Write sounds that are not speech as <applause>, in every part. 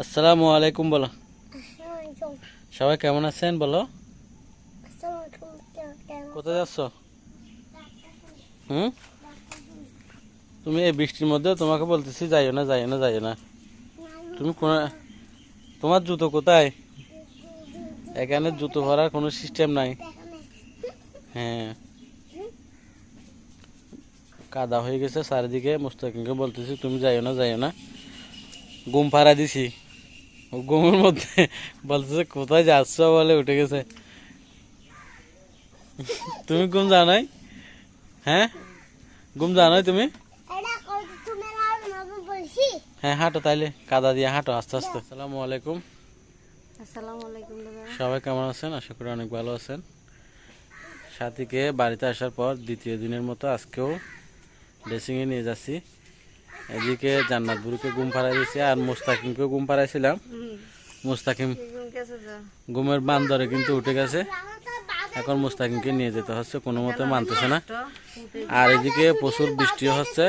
আসসালামু আলাইকুম বলো। সবাই কেমন আছেন বলো? কোথায় যাচ্ছ? হুম? তুমি এই বৃষ্টির মধ্যে তোমাকে বলতেছি যাইও না যাইও না যাইও না। তুমি কোন তোমার জুতো কোথায়? এখানে জুতো ভরার কোনো সিস্টেম নাই। হ্যাঁ। কাদা হয়ে গেছে চারিদিকে মুস্তাকিমকে বলতেছি তুমি যাইও না যাইও না। গুম পাড়া দিছি। ও ঘুমের মধ্যে বলতেছে কোথায় যাচ্ছ বলে? উঠে গেছে। তুমি ঘুম জানাই হ্যাঁ? ঘুম জানাই তুমি? হ্যাঁ হাঁটো তাইলে কাদা দিয়ে হাঁটো আস্তে আস্তে। আসসালামু আলাইকুম। আসসালামু আলাইকুম সবাই কেমন আছেন? আশা করি অনেক ভালো আছেন। সাথীকে বাড়িতে আসার পর দ্বিতীয় দিনের মতো আজকেও ড্রেসিংয়ে নিয়ে যাচ্ছি। এদিকে জান্নাত বুড়িকে ঘুম পাড়াই দিয়েছি আর মুস্তাকিমকেও ঘুম পাড়াইছিলাম মুস্তাকিম ঘুমের বান্দরে কিন্তু উঠে গেছে। এখন মুস্তাকিমকে নিয়ে যেতে হচ্ছে কোনো মতে মানতেছে না। আর এদিকে প্রচুর বৃষ্টিও হচ্ছে।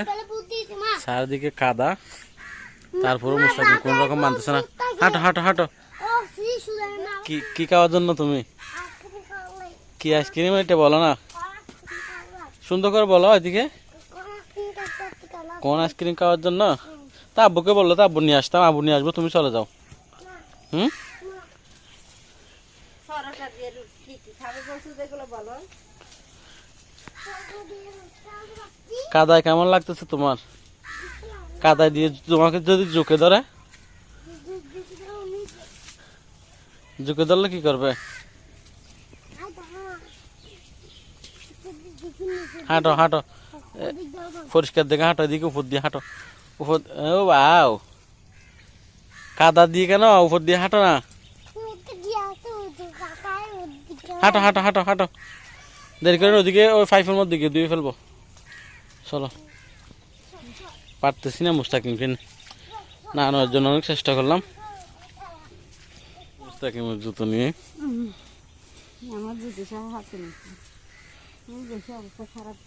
চারিদিকে কাদা। তারপরেও মুস্তাকিম কোন রকম মানতেছে না। হাঁটো হাঁটো হাঁটো। কি কি খাওয়ার জন্য তুমি? কি আইসক্রিম এটা বলো না? সুন্দর করে বলো এদিকে। কোন আইসক্রিম খাওয়ার জন্য? তা আব্বুকে বলল তা আব্বু নিয়ে আসতাম আব্বু নিয়ে আসব তুমি চলে যাও। হুম? কাদায় কেমন লাগতেছে তোমার? কাদায় দিয়ে তোমাকে যদি জোকে ধরে? জোকে ধরলে কি করবে? হাঁটো হাঁটো। পরিষ্কার দেখে হাঁটো, এদিকে উপর দিয়ে হাঁটো। উপর, ও বাও। কাদা দিয়ে কেন উপর দিয়ে হাঁটো না? হাঁটো হাঁটো হাঁটো হাঁটো। দেরি করে ওদিকে, ওই ফাইফের মধ্যে গিয়ে দিয়ে ফেলব। চলো। পারতেছি না মুস্তাকিমকে না আনার জন্য অনেক চেষ্টা করলাম। মুস্তাকিমের জুতো নিয়ে। আমার দুটো সব হাতে নিচ্ছি। খারাপ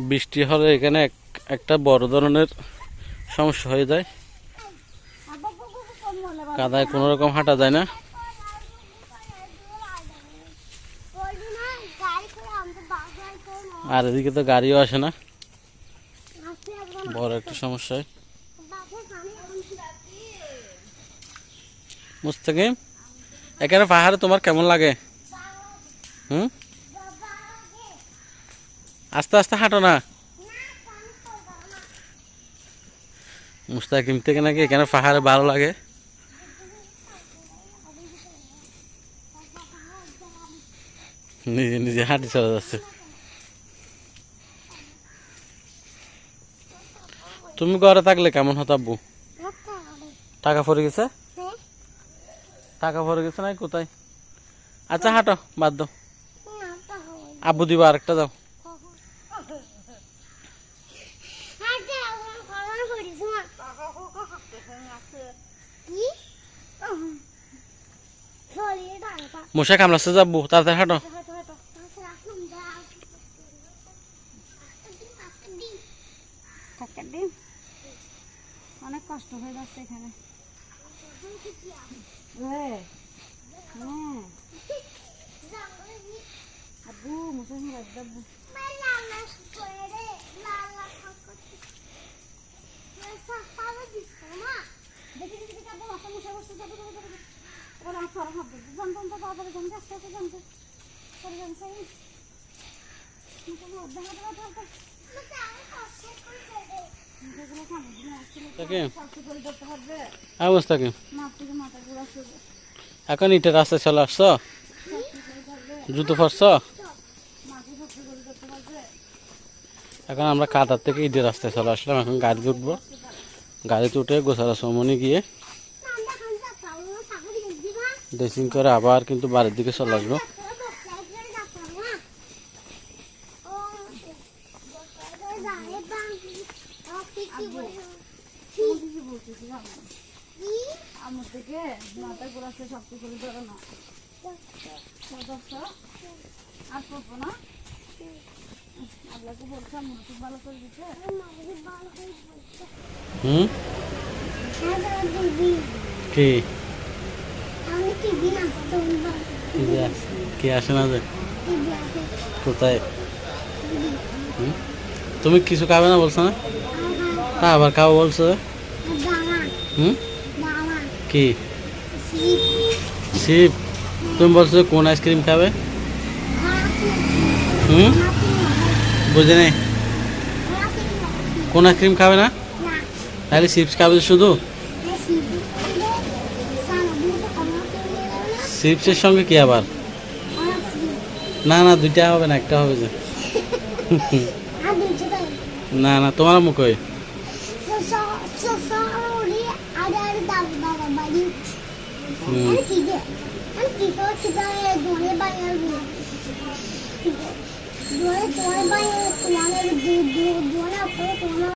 বৃষ্টি হলে এখানে এক- একটা বড় ধরনের সমস্যা হয়ে যায়। কাদায় কোনো রকম হাঁটা যায় না। আর এদিকে তো গাড়িও আসে না। বড় একটা সমস্যা মুস্তাকিম, এখানে পাহাড়ে তোমার কেমন লাগে? হুম? আস্তে আস্তে হাঁটো না। মুস্তাকিম থেকে নাকি এখানে পাহাড়ে ভালো লাগে। নিজে নিজে হাঁটি চলে যাচ্ছে। তুমি ঘরে থাকলে কেমন হতো আব্বু? টাকা পড়ে গেছে? টাকা পড়ে গেছে নাই কোথায়? আচ্ছা হাঁটো, বাদ দাও। আব্বু দিবা আরেকটা দাও। মশা কামড়াচ্ছে যাব তাড়াতাড়ি হাঁটো। অনেক কষ্ট হয়ে যাচ্ছে এখানে। আব্বু শুরু এখন ইটের রাস্তায় চলে আসছো? জুতো পরছ এখন আমরা কাতার থেকে ইটের রাস্তায় চলে আসলাম, এখন গাড়িতে উঠবো। গাড়িতে উঠে গোসালা সমনি গিয়ে ড্রেসিং করে আবার কিন্তু বাড়ির দিকে চলে আসব আমার থেকে মাথা ঘুরাচ্ছে শক্ত করে ধরো না আর পাবো না হুম? কি? কি আস- না যে? কোথায়? তুমি কিছু খাবে না বলছো না? তা আবার খাব বলছো হুম? কি? শিব। তুমি বলছো কোন আইসক্রিম খাবে? হুম? বুঝে নেই কোন আইসক্রিম খাবে না? তাহলে চিপস খাবে শুধু? চিপসের সঙ্গে কি আবার? না না দুইটা হবে না একটা হবে যে। <laughs> না না তোমার মুখে হুম। তোমার বাইরে তোমার